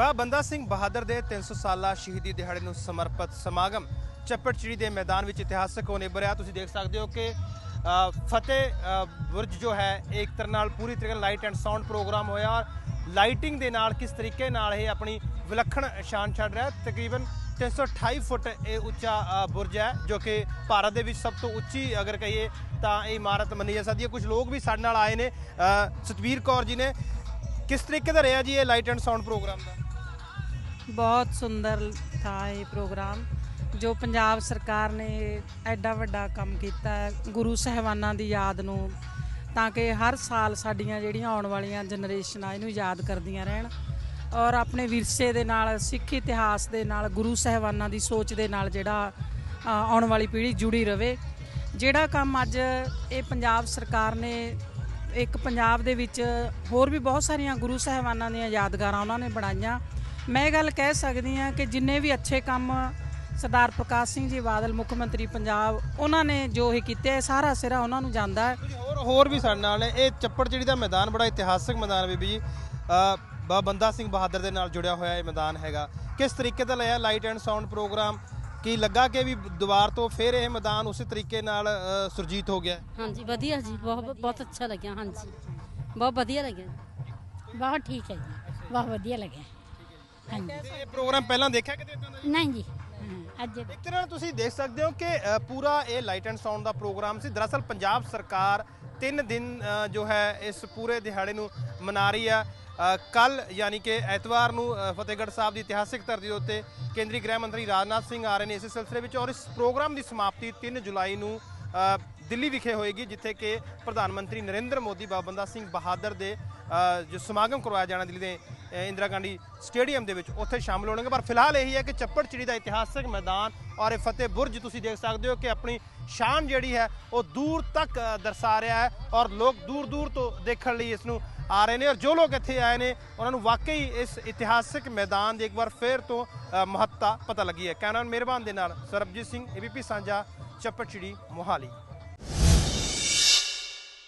ਬਾਬਾ ਬੰਦਾ ਸਿੰਘ ਬਹਾਦਰ ਦੇ 300 ਸਾਲਾ ਸ਼ਹੀਦੀ ਦਿਹਾੜੇ ਨੂੰ ਸਮਰਪਿਤ ਸਮਾਗਮ ਚੱਪੜਚਿੜੀ ਦੇ ਮੈਦਾਨ ਵਿੱਚ ਇਤਿਹਾਸਕ ਹੋ ਨਿਬਰਿਆ ਤੁਸੀਂ ਦੇਖ ਸਕਦੇ ਹੋ ਕਿ ਫਤਿਹ ਬੁਰਜ ਜੋ ਹੈ, ਇਹ ਇੱਕ ਤਰ੍ਹਾਂ ਨਾਲ ਪੂਰੀ ਤਰੀਕੇ ਨਾਲ ਲਾਈਟ ਐਂਡ ਸਾਊਂਡ ਪ੍ਰੋਗਰਾਮ ਹੋਇਆ। ਔਰ ਲਾਈਟਿੰਗ ਦੇ ਨਾਲ ਕਿਸ ਤਰੀਕੇ ਨਾਲ ਇਹ ਆਪਣੀ ਵਿਲੱਖਣ ਸ਼ਾਨ ਛੱਡ ਰਿਹਾ ਹੈ। ਤਕਰੀਬਨ 328 ਫੁੱਟ ਇਹ ਉੱਚਾ ਬੁਰਜ ਹੈ, ਜੋ ਕਿ ਭਾਰਤ ਦੇ ਵਿੱਚ ਸਭ ਤੋਂ ਉੱਚੀ ਅਗਰ ਕਹੀਏ ਤਾਂ ਇਹ ਇਮਾਰਤ ਮੰਨੀ ਜਾ ਸਕਦੀ ਹੈ। ਕੁਝ ਲੋਕ ਵੀ ਸਾਡੇ ਨਾਲ ਆਏ ਨੇ। ਸਤਵੀਰ ਕੌਰ ਜੀ ਨੇ ਕਿਸ ਤਰੀਕੇ ਦਾ ਰਿਹਾ ਜੀ ਇਹ ਲਾਈਟ ਐਂਡ ਸਾਊਂਡ ਪ੍ਰੋਗਰਾਮ ਦਾ? ਬਹੁਤ ਸੁੰਦਰ ਥਾ ਇਹ ਪ੍ਰੋਗਰਾਮ, ਜੋ ਪੰਜਾਬ ਸਰਕਾਰ ਨੇ ਐਡਾ ਵੱਡਾ ਕੰਮ ਕੀਤਾ ਹੈ, ਗੁਰੂ ਸਹਿਬਾਨਾਂ ਦੀ ਯਾਦ ਨੂੰ, ਤਾਂ ਕਿ ਹਰ ਸਾਲ ਸਾਡੀਆਂ ਜਿਹੜੀਆਂ ਆਉਣ ਵਾਲੀਆਂ ਜਨਰੇਸ਼ਨਾਂ ਇਹਨੂੰ ਯਾਦ ਕਰਦੀਆਂ ਰਹਿਣ। ਔਰ ਆਪਣੇ ਵਿਰਸੇ ਦੇ ਨਾਲ, ਸਿੱਖ ਇਤਿਹਾਸ ਦੇ ਨਾਲ, ਗੁਰੂ ਸਹਿਬਾਨਾਂ ਦੀ ਸੋਚ ਦੇ ਨਾਲ ਜਿਹੜਾ ਆਉਣ ਵਾਲੀ ਪੀੜ੍ਹੀ ਜੁੜੀ ਰਵੇ। ਜਿਹੜਾ ਕੰਮ ਅੱਜ ਇਹ ਪੰਜਾਬ ਸਰਕਾਰ ਨੇ, ਇੱਕ ਪੰਜਾਬ ਦੇ ਵਿੱਚ ਹੋਰ ਵੀ ਬਹੁਤ ਸਾਰੀਆਂ ਗੁਰੂ ਸਾਹਿਬਾਨਾਂ ਦੀਆਂ ਯਾਦਗਾਰਾਂ ਉਹਨਾਂ ਨੇ ਬਣਾਈਆਂ। ਮੈਂ ਇਹ ਗੱਲ ਕਹਿ ਸਕਦੀ ਹਾਂ ਕਿ ਜਿੰਨੇ ਵੀ ਅੱਛੇ ਕੰਮ ਸਰਦਾਰ ਪ੍ਰਕਾਸ਼ ਸਿੰਘ ਜੀ ਬਾਦਲ ਮੁੱਖ ਮੰਤਰੀ ਪੰਜਾਬ ਉਹਨਾਂ ਨੇ ਜੋ ਇਹ ਕੀਤੇ ਇਹ ਸਾਰਾ ਸਿਰਾ ਉਹਨਾਂ ਨੂੰ ਜਾਂਦਾ ਹੈ। ਹੋਰ ਹੋਰ ਵੀ ਸਾਡੇ ਨਾਲ ਨੇ। ਇਹ ਚੱਪੜਚਿੜੀ ਦਾ ਮੈਦਾਨ ਬੜਾ ਇਤਿਹਾਸਕ ਮੈਦਾਨ ਬੀਬੀ ਜੀ ਬਾਬਾ ਬੰਦਾ ਸਿੰਘ ਬਹਾਦਰ ਦੇ ਨਾਲ ਜੁੜਿਆ ਹੋਇਆ ਇਹ ਮੈਦਾਨ ਹੈਗਾ। ਕਿਸ ਤਰੀਕੇ ਦਾ ਲਿਆ ਲਾਈਟ ਐਂਡ ਸਾਊਂਡ ਪ੍ਰੋਗਰਾਮ ਕੀ ਲੱਗਾ ਕਿ ਵੀ ਦੁਬਾਰ ਤੋਂ ਫਿਰ ਇਹ ਮੈਦਾਨ ਉਸੇ ਤਰੀਕੇ ਨਾਲ ਸੁਰਜੀਤ ਹੋ ਗਿਆ? ਹੈ? ਹਾਂਜੀ ਵਧੀਆ ਜੀ। ਬਹੁਤ ਬਹੁਤ ਅੱਛਾ ਲੱਗਿਆ ਹਾਂਜੀ। ਬਹੁਤ ਵਧੀਆ ਲੱਗਿਆ। ਬਹੁਤ ਠੀਕ ਹੈ ਜੀ। ਬਹੁਤ ਵਧੀਆ ਲੱਗਿਆ। ਤੇ ਇਹ ਪ੍ਰੋਗਰਾਮ ਪਹਿਲਾਂ ਦੇਖਿਆ ਕਿਤੇ ਇਦਾਂ ਦਾ ਜੀ? ਨਹੀਂ ਜੀ ਹਾਂ, ਅੱਜ ਇੱਕ ਤਰ੍ਹਾਂ ਨਾਲ ਤੁਸੀਂ ਦੇਖ ਸਕਦੇ ਹੋ ਕਿ ਅ, ਪੂਰਾ ਇਹ ਲਾਈਟ ਐਂਡ ਸਾਊਂਡ ਦਾ ਪ੍ਰੋਗਰਾਮ ਸੀ। ਦਰਅਸਲ ਪੰਜਾਬ ਸਰਕਾਰ 3 ਦਿਨ ਅ, ਜੋ ਹੈ ਇਸ ਪੂਰੇ ਦਿਹਾੜੇ ਨੂੰ ਮਨਾ ਰਹੀ ਆ। ਕੱਲ ਯਾਨੀ ਕਿ ਐਤਵਾਰ ਨੂੰ ਅ, ਫਤਿਹਗੜ੍ਹ ਸਾਹਿਬ ਦੀ ਇਤਿਹਾਸਿਕ ਧਰਤੀ ਦੇ ਉੱਤੇ ਕੇਂਦਰੀ ਗ੍ਰਹਿ ਮੰਤਰੀ ਰਾਜਨਾਥ ਸਿੰਘ ਆ ਰਹੇ ਨੇ ਇਸੇ ਸਿਲਸਿਲੇ ਵਿੱਚ। ਔਰ ਇਸ ਪ੍ਰੋਗਰਾਮ ਦੀ ਸਮਾਪਤੀ 3 ਜੁਲਾਈ ਨੂੰ ਅ, ਦਿੱਲੀ ਵਿਖੇ ਹੋਏਗੀ ਜਿੱਥੇ ਕਿ ਪ੍ਰਧਾਨ ਮੰਤਰੀ ਨਰਿੰਦਰ ਮੋਦੀ ਬਾਬਾ ਬੰਦਾ ਸਿੰਘ ਬਹਾਦਰ ਦੇ ਜੋ ਸਮਾਗਮ ਕਰਵਾਇਆ ਜਾਣਾ ਦਿੱਲੀ ਦੇ ਇੰਦਰਾ ਗਾਂਧੀ ਸਟੇਡੀਅਮ ਦੇ ਵਿੱਚ, ਉੱਥੇ ਸ਼ਾਮਲ ਹੋਣਗੇ। ਪਰ ਫਿਲਹਾਲ ਇਹੀ ਹੈ ਕਿ ਚੱਪੜਚਿੜੀ ਦਾ ਇਤਿਹਾਸਕ ਮੈਦਾਨ ਔਰ ਇਹ ਫਤਿਹ ਬੁਰਜ ਤੁਸੀਂ ਦੇਖ ਸਕਦੇ ਹੋ ਕਿ ਆਪਣੀ ਸ਼ਾਨ ਜਿਹੜੀ ਹੈ, ਉਹ ਦੂਰ ਤੱਕ ਦਰਸਾ ਰਿਹਾ ਹੈ ਔਰ ਲੋਕ ਦੂਰ ਦੂਰ ਤੋਂ ਦੇਖਣ ਲਈ ਇਸ ਨੂੰ ਆ ਰਹੇ ਨੇ। ਔਰ ਜੋ ਲੋਕ ਇੱਥੇ ਆਏ ਨੇ, ਉਹਨਾਂ ਨੂੰ ਵਾਕਈ ਇਸ ਇਤਿਹਾਸਕ ਮੈਦਾਨ ਦੀ ਇੱਕ ਵਾਰ ਫੇਰ ਤੋਂ ਮਹੱਤਤਾ ਪਤਾ ਲੱਗੀ ਹੈ। ਕੈਨਨ ਮਿਹਰਬਾਨ ਦੇ ਨਾਲ ਸਰਬਜੀਤ ਸਿੰਘ ਏਬੀਪੀ ਸਾਂਝਾ ਚੱਪੜਚਿੜੀ ਮੋਹਾਲੀ।